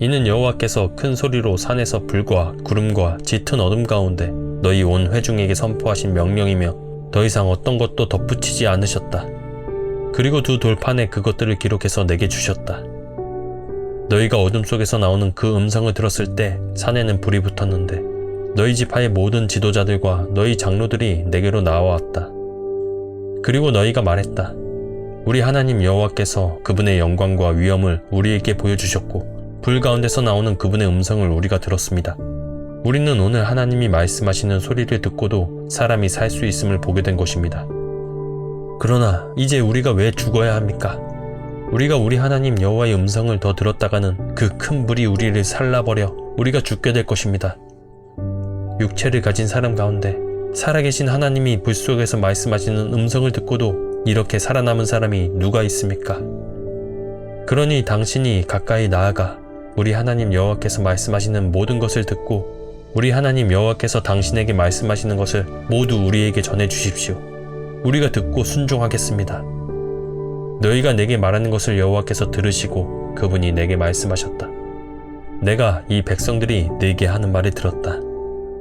이는 여호와께서 큰 소리로 산에서 불과 구름과 짙은 어둠 가운데 너희 온 회중에게 선포하신 명령이며 더 이상 어떤 것도 덧붙이지 않으셨다. 그리고 두 돌판에 그것들을 기록해서 내게 주셨다. 너희가 어둠 속에서 나오는 그 음성을 들었을 때 산에는 불이 붙었는데 너희 지파의 모든 지도자들과 너희 장로들이 내게로 나와왔다. 그리고 너희가 말했다. 우리 하나님 여호와께서 그분의 영광과 위엄을 우리에게 보여주셨고 불 가운데서 나오는 그분의 음성을 우리가 들었습니다. 우리는 오늘 하나님이 말씀하시는 소리를 듣고도 사람이 살 수 있음을 보게 된 것입니다. 그러나 이제 우리가 왜 죽어야 합니까? 우리가 우리 하나님 여호와의 음성을 더 들었다가는 그 큰 불이 우리를 살라버려 우리가 죽게 될 것입니다. 육체를 가진 사람 가운데 살아계신 하나님이 불 속에서 말씀하시는 음성을 듣고도 이렇게 살아남은 사람이 누가 있습니까? 그러니 당신이 가까이 나아가 우리 하나님 여호와께서 말씀하시는 모든 것을 듣고 우리 하나님 여호와께서 당신에게 말씀하시는 것을 모두 우리에게 전해 주십시오. 우리가 듣고 순종하겠습니다. 너희가 내게 말하는 것을 여호와께서 들으시고 그분이 내게 말씀하셨다. 내가 이 백성들이 내게 하는 말을 들었다.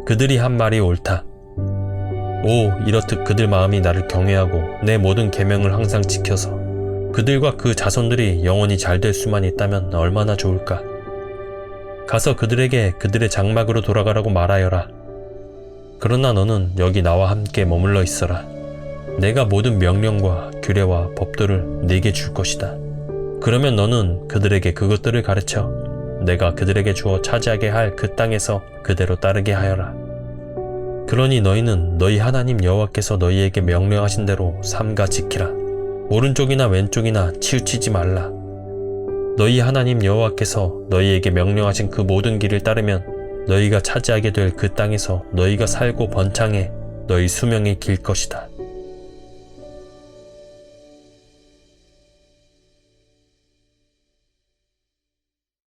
그들이 한 말이 옳다. 오 이렇듯 그들 마음이 나를 경외하고 내 모든 계명을 항상 지켜서 그들과 그 자손들이 영원히 잘 될 수만 있다면 얼마나 좋을까. 가서 그들에게 그들의 장막으로 돌아가라고 말하여라. 그러나 너는 여기 나와 함께 머물러 있어라. 내가 모든 명령과 규례와 법도를 네게 줄 것이다. 그러면 너는 그들에게 그것들을 가르쳐 내가 그들에게 주어 차지하게 할 그 땅에서 그대로 따르게 하여라. 그러니 너희는 너희 하나님 여호와께서 너희에게 명령하신 대로 삼가 지키라. 오른쪽이나 왼쪽이나 치우치지 말라. 너희 하나님 여호와께서 너희에게 명령하신 그 모든 길을 따르면 너희가 차지하게 될 그 땅에서 너희가 살고 번창해 너희 수명이 길 것이다.